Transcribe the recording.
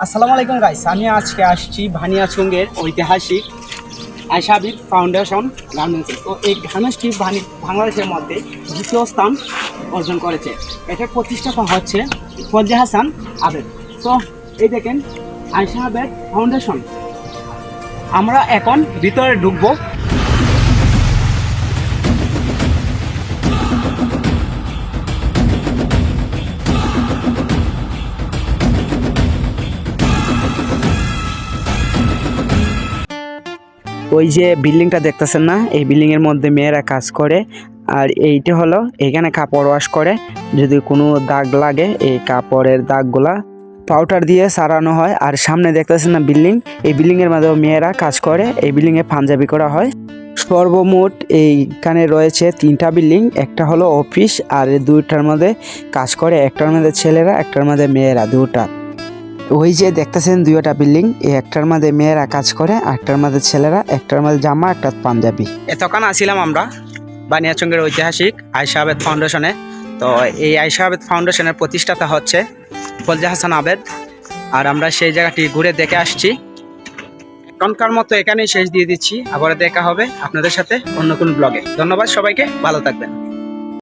আসসালামু আলাইকুম গাইস আমি আজকে আসছি ভানিয়াচুঙ্গের ঐতিহাসিক আইসাবিদ ফাউন্ডেশন গার্মেন্টসে তো এই গার্মেন্টসটি ভানি- বাংলাদেশের মধ্যে দ্বিতীয় স্থান অর্জন করেছে। এটার প্রতিষ্ঠাতা হচ্ছে ফজে হাসান আবেদ। তো এই দেখেন আয়সা আবেদ ফাউন্ডেশন আমরা এখন ভিতরে ঢুকবো। ওই যে বিল্ডিংটা দেখতেছেন না? এই বিল্ডিং এর মধ্যে মেয়েরা কাজ করে। আর এইটা হলো, এখানে কাপড় ওয়াশ করে। যদি কোনো দাগ লাগে, এই কাপড়ের দাগগুলা পাউডার দিয়ে সারানো হয়। আর সামনে দেখতেছেন না বিল্ডিং? এই বিল্ডিং এর মধ্যেও মেয়েরা কাজ করে। এই বিল্ডিং এ পাঞ্জাবি করা হয়। সর্বমোট এইখানে রয়েছে তিনটা বিল্ডিং। একটা হলো অফিস, আর দুইটার মধ্যে কাজ করে। একটার মধ্যে ছেলেরা, একটার মধ্যে মেয়েরা দুটা ওই যে দেখতেছেন দুইটা বিল্ডিং, এই একটার মধ্যে মেয়েরা কাজ করে একটার মধ্যে ছেলেরা, একটার মধ্যে জামা, একটা পাঞ্জাবি। এতক্ষণ আসিলাম আমরা বানিয়াচঙ্গের ঐতিহাসিক আয়সা আবেদ ফাউন্ডেশনে। তো এই আয়সা আবেদ ফাউন্ডেশনের প্রতিষ্ঠাতা হচ্ছে ফলজা হাসান আবেদ। আর আমরা সেই জায়গাটি ঘুরে দেখে আসছি। এখনকার মতো এখানেই শেষ দিয়ে দিচ্ছি। আবার দেখা হবে আপনাদের সাথে অন্য কোনো ব্লগে। ধন্যবাদ সবাইকে, ভালো থাকবেন।